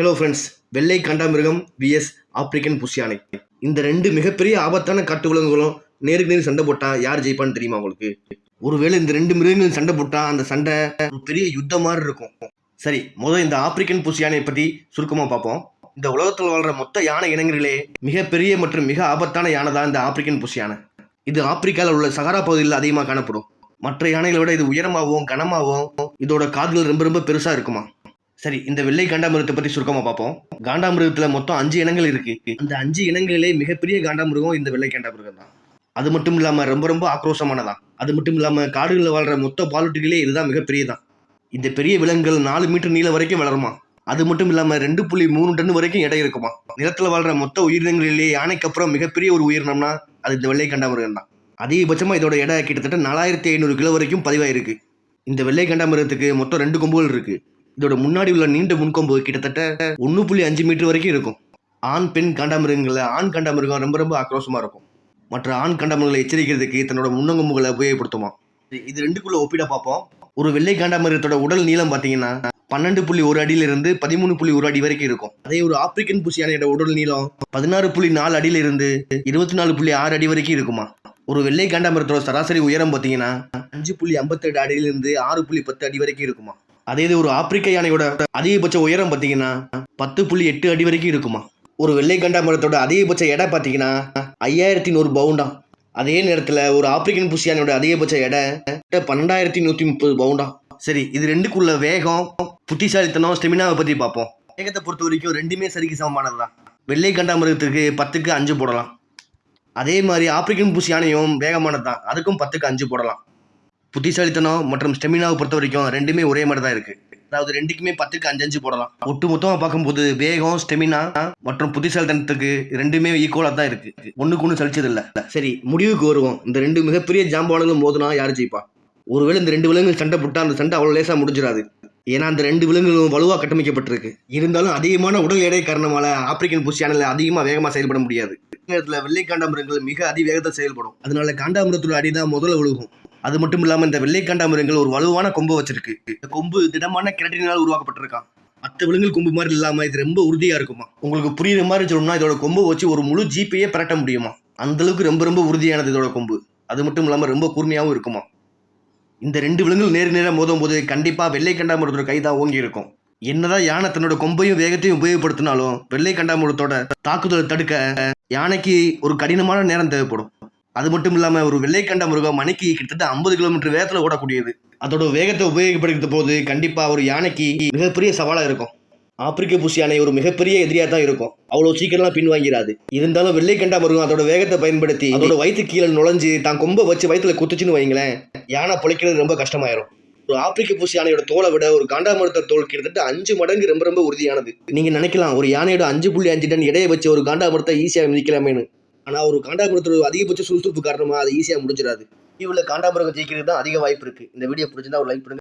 Hello friends வெள்ளை கண்டாமிருகம் vs African புஷியானை. இந்த ரெண்டு மிகப்பெரிய ஆபத்தான காட்டு விலங்குகளும் நேருக்கு நேர் சண்டை போட்டா யார் ஜெயிப்பான்னு தெரியுமா உங்களுக்கு? ஒருவேளை இந்த ரெண்டு மிருகங்களும் சண்டை போட்டா அந்த சண்டை ஒரு பெரிய யுத்தம் மாதிரி இருக்கும். சரி முதல் இந்த ஆப்பிரிக்கன் புஷியானை பற்றி சுருக்கமாக பார்ப்போம். இந்த உலகத்தில் வாழ்ற மொத்த யானை இனங்களிலே மிகப்பெரிய மற்றும் மிக ஆபத்தான யானை தான் இந்த ஆப்பிரிக்கன் புஷியானை. இது ஆப்பிரிக்காவில் உள்ள சகாரா பகுதியில் அதிகமாக காணப்படும். மற்ற யானைகளை விட இது உயரமாகவும் கனமாகவும் இதோட காதுகள் ரொம்ப ரொம்ப பெருசாக இருக்குமா? சரி இந்த வெள்ளை காண்டாமிருகத்தை பத்தி சுருக்கமா பார்ப்போம். காண்டாமிருகத்துல மொத்தம் அஞ்சு இனங்கள் இருக்கு. அந்த அஞ்சு இனங்களிலே மிகப்பெரிய காண்டாமிருகம் இந்த வெள்ளை காண்டாமிருகம் தான். அது மட்டும் இல்லாம ரொம்ப ரொம்ப ஆக்ரோஷமானதான் அது மட்டும் இல்லாம காடுகளில் வாழ்ற மொத்த பாலூட்டிகளே இதுதான் மிகப்பெரியதான் இந்த பெரிய விலங்குகள் நாலு மீட்டர் நீளம் வரைக்கும் வளருமா? அது மட்டும் இல்லாம ரெண்டு புள்ளி மூணு டன் வரைக்கும் எடை இருக்குமா? நிலத்துல வாழ்ற மொத்த உயிரினங்களிலேயே யானைக்கு அப்புறம் மிகப்பெரிய ஒரு உயிரினம்னா அது இந்த வெள்ளை கண்டாமிருகம் தான். அதிகபட்சமா இதோட எடை கிட்டத்தட்ட நாலாயிரத்தி ஐநூறு கிலோ வரைக்கும் பதிவாயிருக்கு. இந்த வெள்ளை கண்டாமிருகத்துக்கு மொத்தம் ரெண்டு கொம்புகள் இருக்கு. இதோட முன்னாடி உள்ள நீண்ட முன்கொம்பு கிட்டத்தட்ட ஒன்று புள்ளி அஞ்சு மீட்டர் வரைக்கும் இருக்கும். ஆண் பெண் காண்டாமிருகங்களை ஆண் காண்டாமிருகம் ரொம்ப ரொம்ப ஆக்ரோஷமா இருக்கும். மற்ற ஆண் காண்டாமிருகங்களை எச்சரிக்கிறதுக்கு தன்னோட முன்னங்கொம்புகளை உபயோகப்படுத்துமா இது- ரெண்டுக்குள்ள ஒப்பிட பார்ப்போம். ஒரு வெள்ளை காண்டாமிருகத்தோட உடல் நீளம் பார்த்தீங்கன்னா பன்னெண்டு புள்ளி ஒரு அடியில இருந்து பதிமூணு புள்ளி ஒரு அடி வரைக்கும் இருக்கும். அதே ஒரு ஆப்பிரிக்கன் புஷ் யானையோட உடல் நீளம் பதினாறு புள்ளி நாலு அடியில இருந்து இருபத்தி நாலு புள்ளி ஆறு அடி வரைக்கும் இருக்குமா? ஒரு வெள்ளை காண்டாமிரத்தோட சராசரி உயரம் பார்த்தீங்கன்னா அஞ்சு புள்ளி ஐம்பத்தெட்டு அடியிலிருந்து ஆறு புள்ளி பத்து அடி வரைக்கும் இருக்குமா? அதே இது ஒரு ஆப்பிரிக்க யானையோட அதிகபட்ச உயரம் பார்த்தீங்கன்னா பத்து புள்ளி எட்டு அடி வரைக்கும் இருக்குமா? ஒரு வெள்ளை மரத்தோட அதிகபட்ச எடை பார்த்தீங்கன்னா ஐயாயிரத்தி நூறு பவுண்டா. அதே நேரத்தில் ஒரு ஆப்பிரிக்கன் புஷ் யானையோட அதிகபட்ச எடை பன்னெண்டாயிரத்தி நூற்றி முப்பது பவுண்டா. சரி இது ரெண்டுக்குள்ள வேகம் புத்திசாலித்தனம் ஸ்டெமினாவை பற்றி பார்ப்போம். வேகத்தை பொறுத்த வரைக்கும் ரெண்டுமே சரிக்கு சமமானது தான் வெள்ளை கண்டாமிருகத்துக்கு பத்துக்கு அஞ்சு போடலாம். அதே மாதிரி ஆப்பிரிக்கன் புஷ் யானையும் வேகமானது தான் அதுக்கும் பத்துக்கு அஞ்சு போடலாம். புத்திசாலித்தனம் மற்றும் ஸ்டெமினாவை பொறுத்த வரைக்கும் ரெண்டுமே ஒரே மாதிரி தான் இருக்கு. அதாவது ரெண்டுக்குமே பத்துக்கு அஞ்சு அஞ்சு போடலாம். ஒட்டு மொத்தமாக பார்க்கும்போது வேகம் ஸ்டெமினா மற்றும் புத்திசாலித்தனத்துக்கு ரெண்டுமே ஈக்குவலாக தான் இருக்கு. ஒன்றுக்கு ஒன்று சலிச்சது இல்லை சரி முடிவுக்கு வருவோம். இந்த ரெண்டு மிகப்பெரிய ஜாம்பானுங்களும் மோதுனா யார் ஜெயிப்பா? ஒருவேளை இந்த ரெண்டு விலங்குகள் சண்டை போட்டா அந்த சண்டை அவ்வளோ லேசாக முடிஞ்சிடாது. ஏன்னா அந்த ரெண்டு விலங்குகளும் வலுவாக கட்டமைக்கப்பட்டிருக்கு. இருந்தாலும் அதிகமான உடல் எடை காரணமால ஆப்பிரிக்கன் புஷ் சேனலில் அதிகமாக வேகமாக செயல்பட முடியாது. நேரத்தில் வெள்ளை காண்டாமிரங்கள் மிக அதிவேகத்தை செயல்படும். அதனால காண்டாமிரத்தோட அடிதான் முதல்ல விழுகும். அது மட்டும் இல்லாமல் இந்த வெள்ளை மிருகங்கள் ஒரு வலுவான கொம்பு வச்சிருக்கு. இந்த கொம்பு திடமான கிரட்டினால் உருவாக்கப்பட்டிருக்கான். மற்ற விலங்குகள் கொம்பு மாதிரி இல்லாமல் இது ரொம்ப உறுதியாக இருக்குமா? உங்களுக்கு புரியுற மாதிரி சொல்லணும்னா இதோட கொம்பு வச்சு ஒரு முழு ஜீப்பையே பரட்ட முடியுமா? அந்தளவுக்கு ரொம்ப ரொம்ப உறுதியானது இதோட கொம்பு. அது மட்டும் இல்லாமல் ரொம்ப கூர்மையாகவும் இருக்குமா? இந்த ரெண்டு விலங்குகள் நேர் நேராக மோதும் போது கண்டிப்பாக வெள்ளை கண்டாமரத்தோட கை தான் ஓங்கி இருக்கும். என்னதான் யானை தன்னோட கொம்பையும் வேகத்தையும் உபயோகப்படுத்தினாலும் வெள்ளை கண்டாமரத்தோட தாக்குதலை தடுக்க யானைக்கு ஒரு கடினமான நேரம் தேவைப்படும். அது மட்டும் இல்லாமல் ஒரு வெள்ளை கண்டாமிருகம் மணிக்கு கிட்டத்தட்ட ஐம்பது கிலோமீட்டர் வேகத்தில் ஓடக்கூடியது. அதோட வேகத்தை உபயோகப்படுத்த போது கண்டிப்பாக ஒரு யானைக்கு மிகப்பெரிய சவாலாக இருக்கும். ஆப்பிரிக்க புஷ் யானை ஒரு மிகப்பெரிய எதிரியாக தான் இருக்கும். அவ்வளோ சீக்கிரம்லாம் பின்வாங்கிறாது இருந்தாலும் வெள்ளை முருகம் அதோட வேகத்தை பயன்படுத்தி அதோட வயிற்று கீழே நுழைஞ்சு தான் கொம்ப வச்சு வயிற்றுல குத்துச்சுன்னு வைங்களேன் யானை பிழைக்கிறது ரொம்ப கஷ்டமாயிரும். ஒரு ஆப்பிரிக்க பூசி யானையோட தோலை விட ஒரு காண்டாமிருத்த தோல் கிட்டத்தட்ட அஞ்சு மடங்கு ரொம்ப ரொம்ப உறுதியானது. நீங்கள் நினைக்கலாம் ஒரு யானையோட அஞ்சு புள்ளி அஞ்சு டன் இடையை வச்சு ஒரு காண்டாமிருத்தை ஈஸியாக மிதிக்கலாமேனு ஆனா ஒரு காண்டாமிருத்தோட அதிகபட்ச சுறுசுறுப்பு காரணமாக அது ஈஸியாக முடிஞ்சிடாது. இவ்வளோ காண்டாபுரம் ஜெயிக்கிறது தான் அதிக வாய்ப்பு இருக்கு. இந்த வீடியோ பிடிச்சிருந்தா ஒரு லைக் பண்ணுங்க.